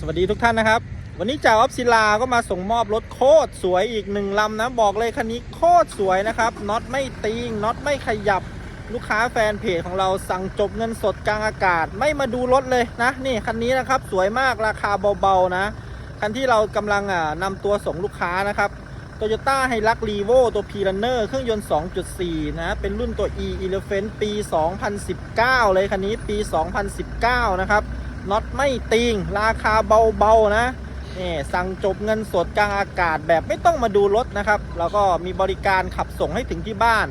สวัสดีทุกท่านนะครับ วันนี้จ่าออฟศิลาก็มาส่งมอบรถโคตรสวยอีกหนึ่งลำนะ บอกเลยคันนี้โคตรสวยนะครับน็อตไม่ตีงน็อตไม่ขยับลูกค้าแฟนเพจของเราสั่งจบเงินสดกลางอากาศ ไม่มาดูรถเลยนะ นี่คันนี้นะครับสวยมากราคาเบาๆนะ คันที่เรากำลังอ่านำตัวส่งลูกค้านะครับโตโยต้าไฮรักรีโวตัว p ี r ันเนอร์เครื่องยนต์ 2.4 นะ เป็นรุ่นตัว e Elephant ปี 2019 เลยคันนี้ปี 2019 นะครับ น็อตไม่ติง ราคาเบาๆนะนี่สั่งจบเงินสดกลางอากาศแบบไม่ต้องมาดูรถนะครับ แล้วก็มีบริการขับส่งให้ถึงที่บ้าน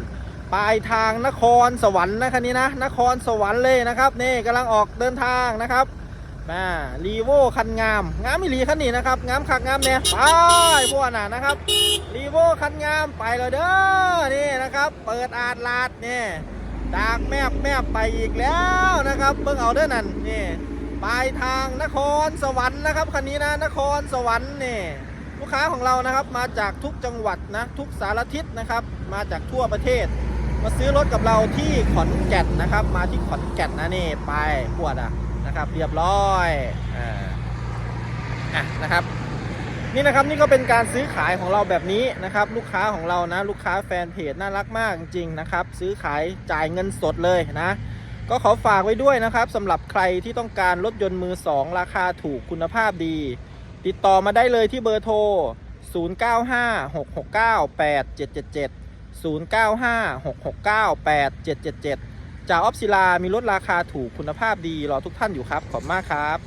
ปลายทางนครสวรรค์นะคันนี้นะ นครสวรรค์เลยนะครับนี่กำลังออกเดินทางนะครับมารีโวคันงาม งามม่รีคันนี้นะครับงามคักงามเนี่ยไปพวกน่ะนะครับรีโวคันงามไปเลยเด้อนี่นะครับ เปิดอาดลาดนี่ดากแมบแมบไปอีกแล้วนะครับเบิ่งเอาเด้อนั่นนี่ ปลายทางนครสวรรค์นะครับคันนี้นะนครสวรรค์เนี่ยลูกค้าของเรานะครับมาจากทุกจังหวัดนะทุกสารทิศนะครับ มาจากทั่วประเทศ มาซื้อรถกับเราที่ขอนแก่นนะครับ มาที่ขอนแก่นนะนี่ไปปวดอะนะครับ เรียบร้อยอ่าอะนะครับนี่นะครับนี่ก็เป็นการซื้อขายของเราแบบนี้นะครับ ลูกค้าของเรานะ ลูกค้าแฟนเพจน่ารักมากจริงๆนะครับ ซื้อขายจ่ายเงินสดเลยนะ ก็ขอฝากไว้ด้วยนะครับสำหรับใครที่ต้องการรถยนต์มือสองราคาถูกคุณภาพดี ติดต่อมาได้เลยที่เบอร์โทร 0956698777 0956698777 จากออฟศิลามีรถราคาถูกคุณภาพดีรอทุกท่านอยู่ครับ ขอบมากครับ